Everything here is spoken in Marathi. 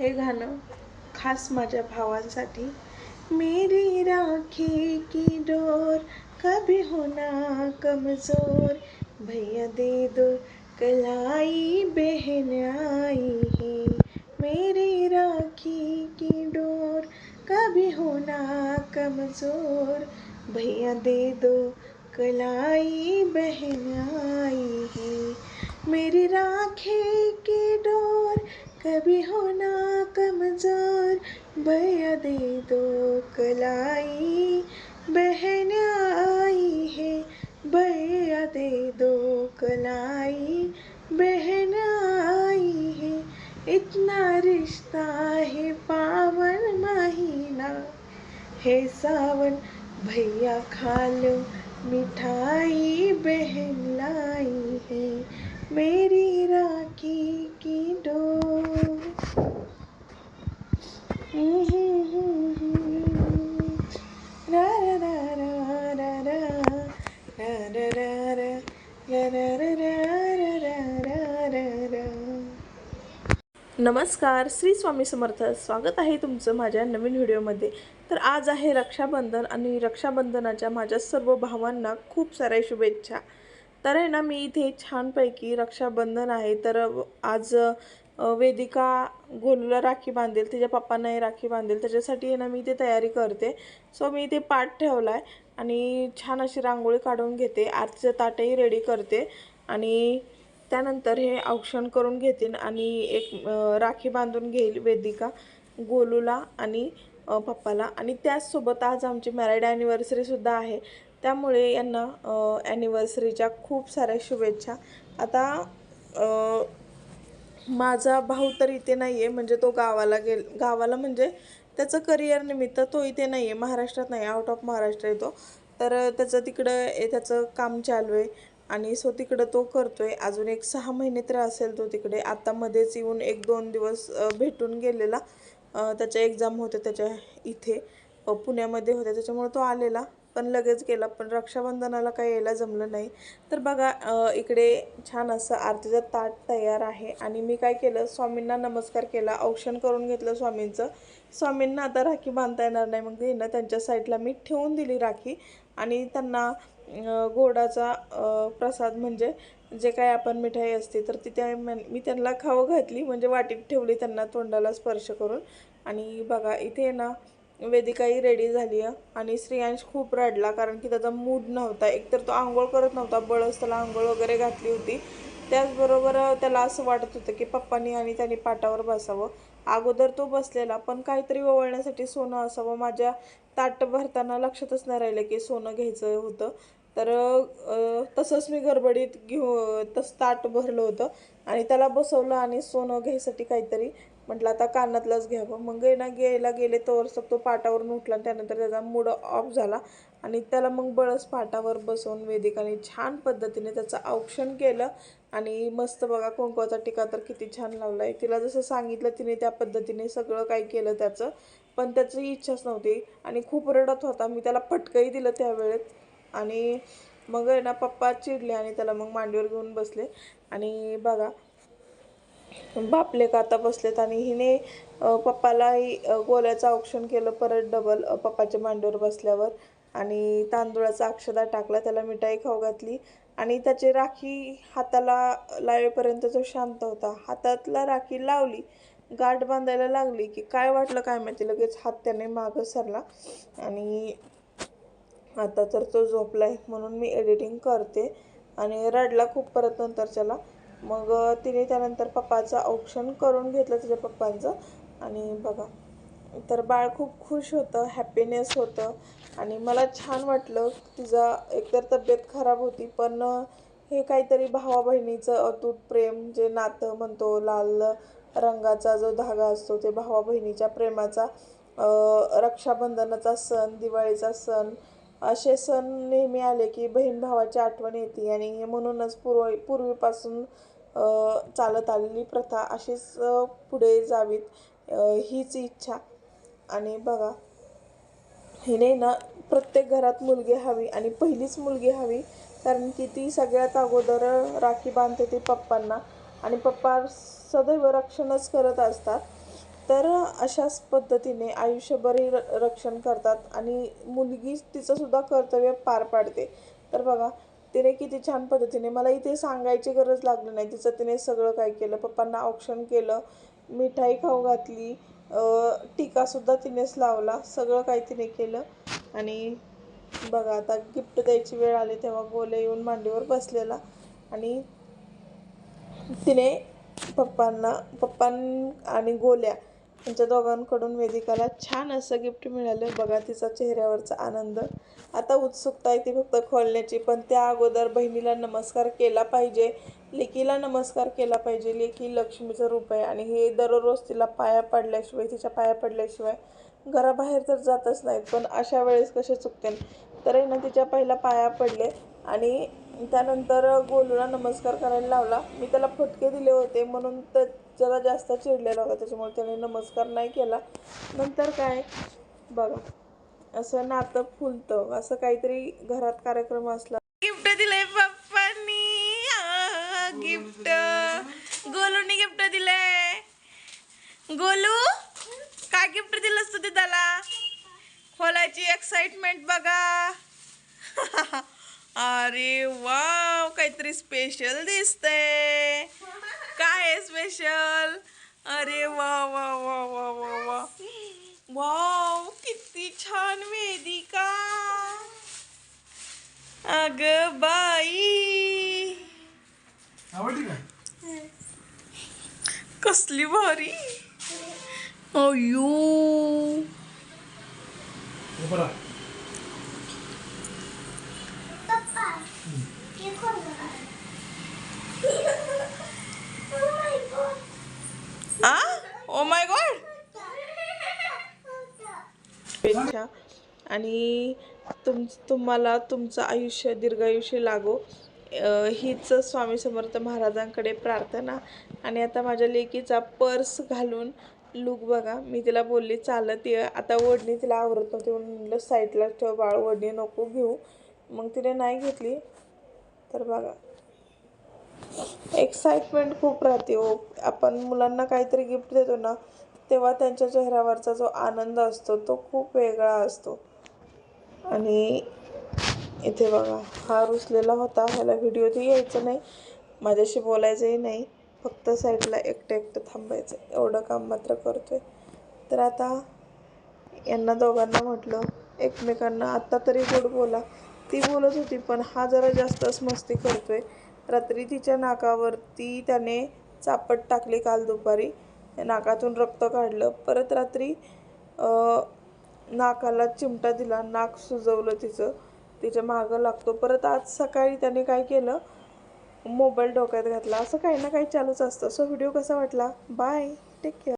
हे गाणं, खास माझ्या भावांसाठी. मेरी राखी की डोर कभी होना कमज़ोर. भैया दे दो कलाई, बहन आई है. मेरी राखी की डोर कभी होना कमज़ोर. भैया दे दो कलाई, बहन आई है. मेरी राखी की डोर कभी होना कमज़ोर भैया दे दो कलाई। बहन आई है भैया दे दो कलाई। बहन आई है, इतना रिश्ता है पावन महीना। है सावन, भैया खा लो मिठाई बहन लाई है। मेरी राखी की नमस्कार श्री स्वामी समर्थ स्वागत आहे तुमचं माझ्या नवीन व्हिडिओमध्ये तर आज आहे रक्षाबंधन आणि रक्षाबंधनाच्या माझ्या सर्व भावांना खूप साऱ्या शुभेच्छा तर आहे ना मी इथे छानपैकी रक्षाबंधन आहे. तर आज वेदिका गोलूला राखी बांधेल तिच्या पप्पांनाही राखी बांधेल. त्याच्यासाठी आहे ना मी इथे तयारी करते. सो मी इथे पाट ठेवला आहे आणि छान अशी रांगोळी काढून घेते. आजचं ताटही रेडी करते आणि त्यानंतर हे औक्षण करून घेतील आणि एक राखी बांधून घेईल वेदिका गोलूला आणि पप्पाला. आणि त्याचसोबत आज आमची मॅरिड ॲनिव्हर्सरीसुद्धा आहे. त्यामुळे यांना ॲनिव्हर्सरीच्या खूप साऱ्या शुभेच्छा. आता माझा भाऊ तर इथे नाही आहे म्हणजे तो गावाला गेल गावाला म्हणजे त्याचं करिअर निमित्त तो इथे नाही आहे महाराष्ट्रात नाही आउट ऑफ महाराष्ट्र येतो. तर त्याचं तिकडं त्याचं काम चालू आहे आणि सो तिकडं तो करतो आहे अजून एक सहा महिने तर असेल तो तिकडे. आता मध्येच येऊन एक दोन दिवस भेटून गेलेला. त्याच्या एक्झाम होते त्याच्या इथे. पुण्यामध्ये होत्या. त्याच्यामुळे तो आलेला. पण लगेच गेला. पण रक्षाबंधनाला काही यायला जमलं नाही. तर बघा इकडे छान असं आरतीचं ताट तयार आहे. आणि मी काय केलं? स्वामींना नमस्कार केला. औक्षण करून घेतलं स्वामींचं. स्वामींना आता राखी बांधता येणार नाही. मग ते ना त्यांच्या साईडला मी ठेवून दिली राखी. आणि त्यांना गोडाचा प्रसाद म्हणजे जे काय आपण मिठाई असते तर ती त्या मी त्यांना खावं घातली. म्हणजे वाटीत ठेवली त्यांना तोंडाला स्पर्श करून. आणि बघा इथे ना वेदिकाही रेडी झाली आहे आणि श्रेयांश खूप रडला कारण की त्याचा मूड नव्हता. एकतर तो आंघोळ करत नव्हता बळस त्याला आंघोळ वगैरे घातली होती. त्याचबरोबर त्याला असं वाटत होतं की पप्पांनी आणि त्यांनी पाटावर बसावं. अगोदर तो बसलेला पण काहीतरी ओवळण्यासाठी सोनं असावं. माझ्या ताट भरताना लक्षातच नाही राहिलं की सोनं घ्यायचं होतं. तर तसंच मी गडबडीत घेऊ तसं ताट भरलं होतं. आणि त्याला बसवलं आणि सोनं घ्यायसाठी काहीतरी म्हटलं आता कानातलंच घ्यावं. मग ना घ्यायला गेले तोवर तो पाटावरून उठला आणि त्यानंतर त्याचा मूड ऑफ झाला आणि त्याला मग बळस पाटावर बसवून वेदिकाने छान पद्धतीने त्याचं औक्षण केलं. आणि मस्त बघा कुंकवाचा टिका तर किती छान लावला आहे तिला जसं सांगितलं तिने त्या पद्धतीने सगळं काही केलं त्याचं. पण त्याची इच्छाच नव्हती आणि खूप रडत होता. मी त्याला फटकंही दिलं त्यावेळेत आणि मग आहे ना पप्पा चिडले आणि त्याला मग मांडीवर घेऊन बसले. आणि बघा बापले काता बसलेत आणि हिने पप्पालाही गोल्याचं औक्षण केलं परत डबल पप्पाच्या मांडीवर बसल्यावर. आणि तांदूळाचा अक्षदा टाकला त्याला मिठाई खाऊ घातली. आणि त्याची राखी हाताला लावेपर्यंत तो शांत होता. हातातला राखी लावली गाठ बांधायला लागली की काय वाटलं काय माहिती लगेच हात त्याने मागं सरला. आणि आता तर तो झोपलाय म्हणून मी एडिटिंग करते. आणि रडला खूप परत नंतर त्याला मग तिने त्यानंतर पप्पाचं औक्षण करून घेतलं तिच्या पप्पांचं. आणि बघा तर बाळ खूप खुश होतं हॅपीनेस होतं. आणि मला छान वाटलं तिचा एकतर तब्येत खराब होती पण हे काहीतरी भावा बहिणीचं अतूट प्रेम जे नातं म्हणतो लाल रंगाचा जो धागा असतो ते भावा बहिणीच्या प्रेमाचा रक्षाबंधनाचा सण दिवाळीचा सण असे सण नेहमी आले की बहीण भावाची आठवण येते आणि म्हणूनच पूर्व पूर्वीपासून चालत आलेली प्रथा अशीच पुढे जावीत हीच इच्छा. आणि बघा हिने ना प्रत्येक घरात मुलगी हवी आणि पहिलीच मुलगी हवी कारण की ती सगळ्यात अगोदर राखी बांधते ती पप्पांना. आणि पप्पा सदैव रक्षणच करत असतात. तर अशाच पद्धतीने आयुष्यभरही र रक्षण करतात आणि मुलगी तिचंसुद्धा कर्तव्य पार पाडते. तर बघा तिने किती छान पद्धतीने मला इथे सांगायची गरज लागली नाही. तिचं तिने सगळं काय केलं पप्पांना औक्षण केलं मिठाई खाऊ घातली टीकासुद्धा तिनेच लावला सगळं काय तिने केलं. आणि बघा आता गिफ्ट द्यायची वेळ आली तेव्हा गोले येऊन मांडीवर बसलेला. आणि तिने पप्पांना पप्पां आणि गोल्या यांच्या दोघांकडून वेदिकाला छान असं गिफ्ट मिळालं. बघा तिचा चेहऱ्यावरचा आनंद. आता उत्सुकता आहे ती फक्त खोलण्याची पण त्या अगोदर बहिणीला नमस्कार केला पाहिजे. लेकीला नमस्कार केला पाहिजे. लेकी लक्ष्मीचं रूप आहे आणि हे दररोज तिला पाया पडल्याशिवाय तिच्या पाया पडल्याशिवाय घराबाहेर तर जातच नाहीत पण अशा वेळेस कसे चुकते तर आहे ना तिच्या पहिला पाया पडले आणि त्यानंतर गोलूला नमस्कार करायला लावला. मी त्याला फटके दिले होते म्हणून तर जरा जास्त चिडलेला होता त्याच्यामुळे त्याने नमस्कार नाही केला. नंतर काय? बघा असं नातं फुलतं असं काहीतरी घरात कार्यक्रम असला. गिफ्ट दिलंय पप्पांनी. गिफ्ट. गोलूनी गिफ्ट दिलंय. गोलू काय गिफ्ट दिलंस तू त्याला? खोलायची एक्साइटमेंट बघा. अरे वाव काहीतरी स्पेशल दिसतंय काय स्पेशल अरे वा वा वा वा वा वा वाव किती छान वेदिका. अग बाई. कसली भारी. अयो हे बघा आ ओ माय गॉड शुभेच्छा आणि तुम तुम्हाला तुमचं आयुष्य दीर्घायुष्य लागो. हीच स्वामी समर्थ महाराजांकडे प्रार्थना. आणि आता माझ्या लेकीचा पर्स घालून लुक बघा. मी तिला बोलली चालत ये. आता ओढणी तिला आवरत नव्हती. म्हणून म्हणलं साईडला ठेव बाळ ओढणी नको घेऊ. मग तिने नाही घेतली. तर बघा. एक्साइटमेंट खूप राहते हो. आपण मुलांना काहीतरी गिफ्ट देतो ना तेव्हा त्यांच्या चेहऱ्यावरचा जो आनंद असतो तो खूप वेगळा असतो. आणि इथे बघा हा रुसलेला होता. ह्याला व्हिडिओ ते यायचं नाही. माझ्याशी बोलायचंही नाही. फक्त साईडला एकटं एकटं थांबायचं. एवढं काम मात्र करतोय. तर आता यांना दोघांना म्हटलं एकमेकांना आत्ता तरी गोड बोला. ती बोलत होती पण हा जरा जास्तच मस्ती करतोय. रात्री तिच्या नाकावरती त्याने चापट टाकली काल दुपारी. नाकातून रक्त काढलं. परत रात्री नाकाला चिमटा दिला. नाक सुजवलं तिचं. तिच्या मागं लागतो. परत आज सकाळी त्याने काय केलं? मोबाईल डोक्यात घातला. असं काही ना काही चालूच असतं. सो व्हिडिओ कसा वाटला? Bye take care